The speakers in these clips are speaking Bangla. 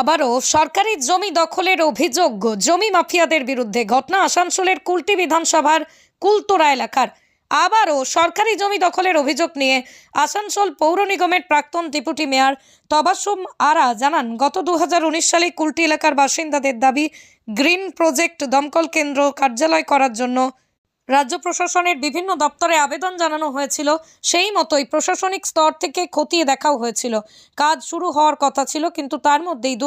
আবারও সরকারি জমি দখলের অভিযোগ। জমি মাফিয়াদের বিরুদ্ধে ঘটনা আসানসোলের কুলটি বিধানসভার কুলতোরা এলাকার। আবারও সরকারি জমি দখলের অভিযোগ নিয়ে আসানসোল পৌর নিগমের প্রাক্তন ডেপুটি মেয়র তবাসুম আরা জানান, গত দু হাজার উনিশ সালে কুলটি এলাকার বাসিন্দাদের দাবি, গ্রিন প্রজেক্ট দমকল কেন্দ্র কার্যালয় করার জন্য রাজ্য প্রশাসনের বিভিন্ন দপ্তরে আবেদন জানানো হয়েছিল। সেই মতোই প্রশাসনিক স্তর থেকে খতিয়ে দেখাও হয়েছিল। কাজ শুরু হওয়ার কথা ছিল, কিন্তু তার মধ্যেই দু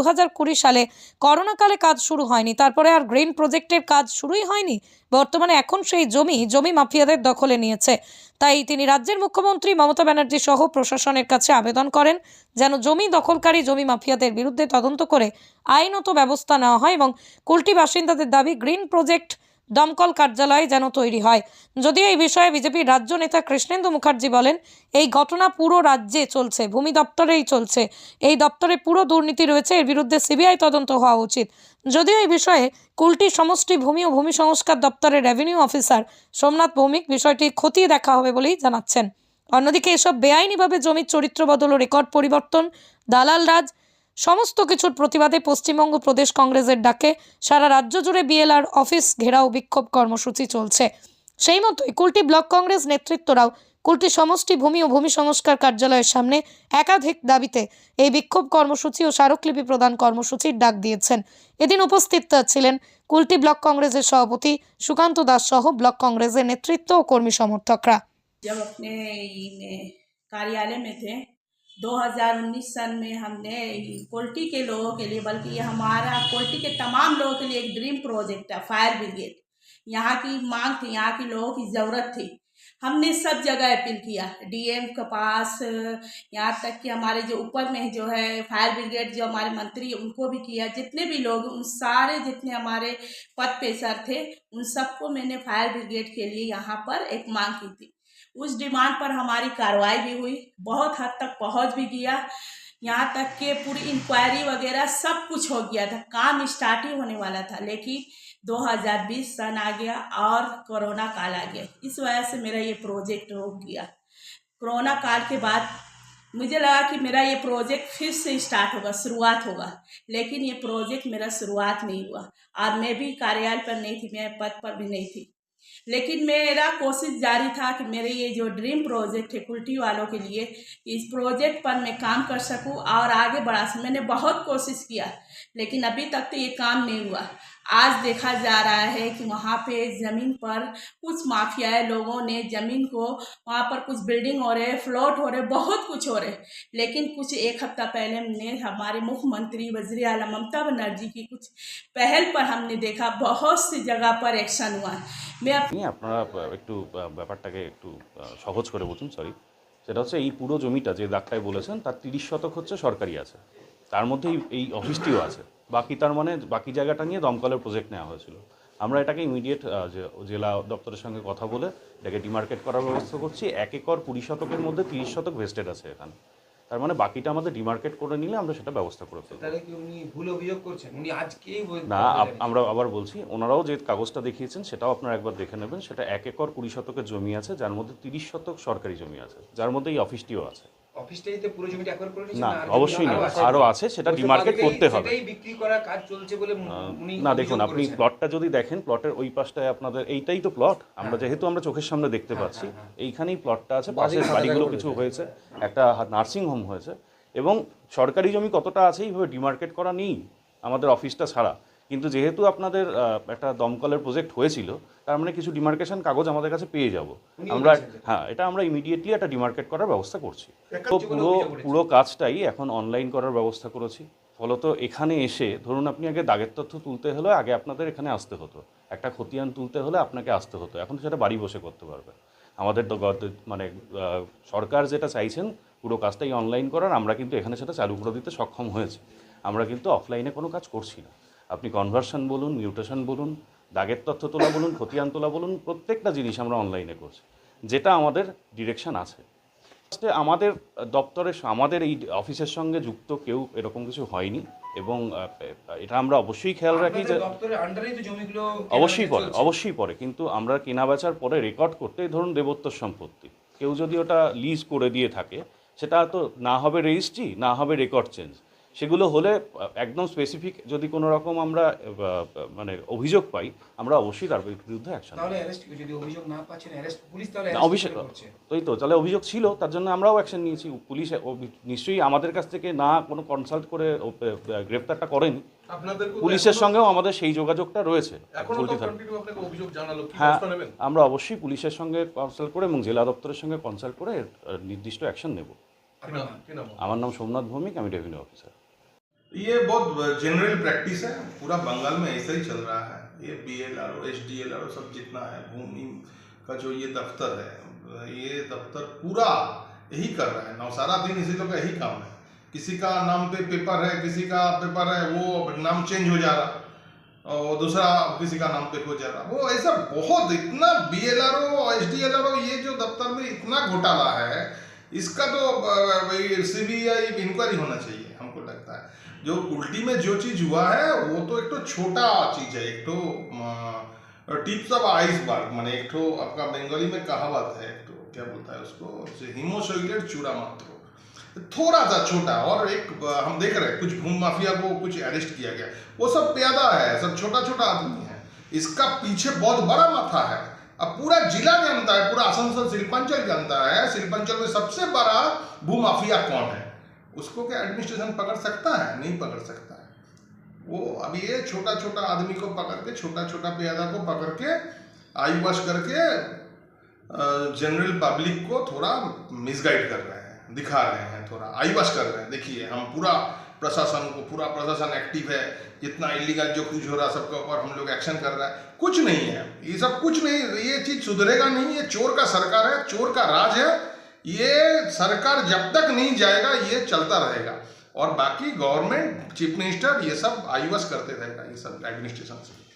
সালে করোনাকালে কাজ শুরু হয়নি। তারপরে আর গ্রিন প্রজেক্টের কাজ শুরুই হয়নি। বর্তমানে এখন সেই জমি জমি মাফিয়াদের দখলে নিয়েছে। তাই তিনি রাজ্যের মুখ্যমন্ত্রী মমতা ব্যানার্জি সহ প্রশাসনের কাছে আবেদন করেন যেন জমি দখলকারী, জমি মাফিয়াদের বিরুদ্ধে তদন্ত করে আইনত ব্যবস্থা নেওয়া হয় এবং কুলটি বাসিন্দাদের দাবি, গ্রিন প্রজেক্ট দমকল কার্যালয় যেন তৈরি হয়। যদিও এই বিষয়ে বিজেপির রাজ্য নেতা কৃষ্ণেন্দু মুখার্জি বলেন, এই ঘটনা পুরো রাজ্যে চলছে, ভূমি দপ্তরেই চলছে। এই দপ্তরে পুরো দুর্নীতি রয়েছে, এর বিরুদ্ধে সিবিআই তদন্ত হওয়া উচিত। যদিও এই বিষয়ে কুলটি সমষ্টি ভূমি ও ভূমি সংস্কার দপ্তরের রেভিনিউ অফিসার সোমনাথ ভৌমিক বিষয়টি খতিয়ে দেখা হবে বলেই জানাচ্ছেন। অন্যদিকে এসব বেআইনিভাবে জমির চরিত্র বদল ও রেকর্ড পরিবর্তন, দালাল রাজ সমস্ত কিছুর প্রতিবাদে পশ্চিমবঙ্গ প্রদেশ কংগ্রেসের ডাকে সারা রাজ্য জুড়ে বিএলআর অফিস ঘেরাও বিক্ষোভ কর্মসূচি চলছে সেই মতোই কুলটি ব্লক কংগ্রেস নেতৃত্বরাও কুলটি সমষ্টি ভূমি ও ভূমি সংস্কার কার্যালয়ের সামনে একাধিক দাবিতে এই বিক্ষোভ কর্মসূচি ও স্মারকলিপি প্রদান কর্মসূচির ডাক দিয়েছেন এদিন উপস্থিত ছিলেন কুলটি ব্লক কংগ্রেসের সভাপতি সুকান্ত দাস সহ ব্লক কংগ্রেসের নেতৃত্ব ও কর্মী সমর্থকরা जब अपने ई में कार्यालय में थे 2019 सन में हमने कोल्टी के लोगों के लिए, बल्कि ये हमारा कोल्टी के तमाम लोगों के लिए एक ड्रीम प्रोजेक्ट है फायर ब्रिगेड यहाँ की मांग थी, यहाँ की लोगों की ज़रूरत थी। हमने सब जगह अपील किया डीएम के पास, यहाँ तक कि हमारे जो ऊपर में जो है फायर ब्रिगेड जो हमारे मंत्री, उनको भी किया। जितने भी लोग, उन सारे जितने हमारे पद पेशर थे, उन सबको मैंने फायर ब्रिगेड के लिए यहाँ पर एक मांग की थी। उस डिमांड पर हमारी कार्रवाई भी हुई, बहुत हद तक पहुँच भी गया। यहाँ तक के पूरी इंक्वायरी वगैरह सब कुछ हो गया था, काम स्टार्ट ही होने वाला था, लेकिन 2020 सन आ गया और कोरोना काल आ गया। इस वजह से मेरा ये प्रोजेक्ट रुक गया। कोरोना काल के बाद मुझे लगा कि मेरा ये प्रोजेक्ट फिर से स्टार्ट होगा, शुरुआत होगा, लेकिन ये प्रोजेक्ट मेरा शुरुआत नहीं हुआ। और मैं भी कार्यालय पर नहीं थी, मैं पद पर भी नहीं थी। लेकिन मेरा कोशिश जारी था कि मेरे ये जो ड्रीम प्रोजेक्ट है कुल्टी वालों के लिए, इस प्रोजेक्ट पर मैं काम कर सकूँ और आगे बढ़ा सकूँ। मैंने बहुत कोशिश किया, लेकिन अभी तक तो ये काम नहीं हुआ। आज देखा जा रहा है कि वहाँ पे ज़मीन पर कुछ माफियाए लोगों ने ज़मीन को, वहाँ पर कुछ बिल्डिंग हो रहे, फ्लोट हो रहे, बहुत कुछ हो रहे। लेकिन कुछ एक हफ़्ता पहले हमने, हमारे मुख्यमंत्री वजी आला ममता बनर्जी की कुछ पहल पर हमने देखा, बहुत सी जगह पर एक्शन हुआ। আপনারা একটু ব্যাপারটাকে একটু সহজ করে বুঝুন সরি সেটা হচ্ছে এই পুরো জমিটা যে দাগটায় বলেছেন, তার তিরিশ শতক হচ্ছে সরকারি আছে। তার মধ্যে এই- এই অফিসটিও আছে। বাকি তার মানে বাকি জায়গাটা নিয়ে দমকলের প্রজেক্ট নেওয়া হয়েছিল। আমরা এটাকে ইমিডিয়েট জেলা দপ্তরের সঙ্গে কথা বলে এটাকে ডিমার্কেট করার ব্যবস্থা করছি। এক একর কুড়ি শতকের মধ্যে তিরিশ শতক ভেস্টেড আছে এখানে। তার মানে বাকিটা আমাদের ডিমার্কেট করে নিলে আমরা সেটা ব্যবস্থা করে ফেলব। তাহলে কি উনি ভুল অভিযোগ করছেন? উনি আজকেই না আমরা আবার বলছি ওনারাও যে কাগজটা দেখিয়েছেন সেটাও আপনারা একবার দেখে নেবেন। সেটা এক একর কুড়ি শতকের জমি আছে যার মধ্যে তিরিশ শতক সরকারি জমি আছে যার মধ্যে এই অফিসটিও আছে। অফিসটাই পুরো জমিটা একবার করে না অবশ্যই না। আরও আছে? সেটা ডিমার্কেট করতে হবে। সেটাই বিক্রি করার কাজ চলছে বলে উনি না দেখুন আপনি প্লটটা যদি দেখেন প্লটের ওই পাশটায় আপনাদের এইটাই তো প্লট আমরা যেহেতু আমরা চোখের সামনে দেখতে পাচ্ছি এইখানেই প্লটটা আছে পাশের বাড়িগুলো কিছু হয়েছে একটা নার্সিং হোম হয়েছে এবং সরকারি জমি কতটা আছে এইভাবে ডিমার্কেট করা নেই আমাদের অফিসটা ছাড়া। কিন্তু যেহেতু আপনাদের একটা দমকলের প্রজেক্ট হয়েছিল তার মানে কিছু ডিমার্কেশন কাগজ আমাদের কাছে পেয়ে যাব। আমরা হ্যাঁ এটা আমরা ইমিডিয়েটলি একটা ডিমার্কেট করার ব্যবস্থা করছি। তো পুরো পুরো কাজটাই এখন অনলাইন করার ব্যবস্থা করেছি। ফলত এখানে এসে ধরুন আপনি আগে দাগের তথ্য তুলতে হলে আগে আপনাদের এখানে আসতে হতো। একটা খতিয়ান তুলতে হলে আপনাকে আসতে হতো। এখন সেটা বাড়ি বসে করতে পারবে। আমাদের মানে সরকার যেটা চাইছেন পুরো কাজটাই অনলাইন করার আমরা কিন্তু এখানে সেটা চালু করে দিতে সক্ষম হয়েছে। আমরা কিন্তু অফলাইনে কোনো কাজ করছি না। আপনি কনভার্সন বলুন মিউটেশন বলুন দাগের তথ্য তোলা বলুন খতিয়ান তোলা বলুন প্রত্যেকটা জিনিস আমরা অনলাইনে করছি যেটা আমাদের ডিরেকশন আছে। ফার্স্টে আমাদের দপ্তরের আমাদের এই অফিসের সঙ্গে যুক্ত কেউ এরকম কিছু হয়নি এবং এটা আমরা অবশ্যই খেয়াল রাখি যে অবশ্যই পরে অবশ্যই পরে কিন্তু আমরা কেনা বেচার পরে রেকর্ড করতে এই ধরুন দেবোত্তর সম্পত্তি। কেউ যদি ওটা লিজ করে দিয়ে থাকে সেটা তো না হবে রেজিস্ট্রি না হবে রেকর্ড চেঞ্জ সেগুলো হলে একদম স্পেসিফিক যদি কোনো রকম আমরা মানে অভিযোগ পাই আমরা অবশ্যই তার বিরুদ্ধে অ্যাকশন তাহলে অ্যারেস্ট যদি অভিযোগ না পাচ্ছেন অ্যারেস্ট পুলিশ তাহলে না, arrest অভিষেক ওই তো তাহলে অভিযোগ ছিল তার জন্য আমরাও অ্যাকশন নিয়েছি। পুলিশ নিশ্চয়ই আমাদের কাছ থেকে না কোনো কনসাল্ট করে গ্রেপ্তারটা করেনি। আপনাদের পুলিশের সঙ্গেও আমাদের সেই যোগাযোগটা রয়েছে এখনও চলতি থাকবে কন্টিনিউ আপনাকে অভিযোগ জানালো কি হ্যাঁ ব্যবস্থা নেবেন? আমরা অবশ্যই পুলিশের সঙ্গে কনসাল্ট করে এবং জেলা দপ্তরের সঙ্গে কনসাল্ট করে নির্দিষ্ট অ্যাকশন নেব। আমার নাম সোমনাথ ভৌমিক আমি রেভিনিউ অফিসার ये बहुत जनरल प्रैक्टिस है। पूरा बंगाल में ऐसा ही चल रहा है। ये B L R O S D L R O सब जितना है, भूमि का जो ये दफ्तर है, ये दफ्तर पूरा यही कर रहा है। नौसारा दिन इसी लोग का यही काम है। किसी का नाम पे पेपर है, किसी का पेपर है, वो नाम चेंज हो जा रहा। और दूसरा किसी का नाम पे हो जा रहा। वो ऐसा बहुत इतना B L R O S D L R O ये जो दफ्तर में इतना घोटाला है, इसका तो सी बी आई इंक्वायरी होना चाहिए। जो उल्टी में जो चीज़ हुआ है, वो तो एक तो छोटा चीज़ है, एक तो टिप्स ऑफ़ आइसबर्ग, माने एक तो आपका बंगाली में कहावत है, एक तो क्या बोलता है उसको हिमोसोइलेट चूड़ा मात्र थोड़ा सा छोटा, और एक हम देख रहे हैं, कुछ भूम माफिया को कुछ अरेस्ट किया गया, वो सब प्यादा है, सब छोटा छोटा आदमी है। इसका पीछे बहुत बड़ा माथा है। अब पूरा जिला जानता है, पूरा आसनसोल शिल्पांचल जानता है शिल्पांचल में सबसे बड़ा भू माफिया कौन है? उसको क्या एडमिनिस्ट्रेशन पकड़ सकता है? नहीं पकड़ सकता है। वो अभी ये छोटा छोटा आदमी को पकड़ के छोटा छोटा प्यादा को पकड़ के आई वॉश करके जनरल पब्लिक को थोड़ा मिसगाइड कर रहे हैं, दिखा रहे हैं थोड़ा आई वॉश कर रहे हैं। देखिए, हम पूरा प्रशासन को, पूरा प्रशासन एक्टिव है जितना इलीगल जो कुछ हो रहा है सबके ऊपर, हम लोग एक्शन कर रहा है। कुछ नहीं है, ये सब कुछ नहीं, ये चीज़ सुधरेगा नहीं, ये चोर का सरकार है, चोर का राज है ये सरकार जब तक नहीं जाएगा, ये चलता रहेगा। और बाकी गवर्नमेंट, चीफ मिनिस्टर ये सब आयुवस करते रहेगा, ये सब एडमिनिस्ट्रेशन से।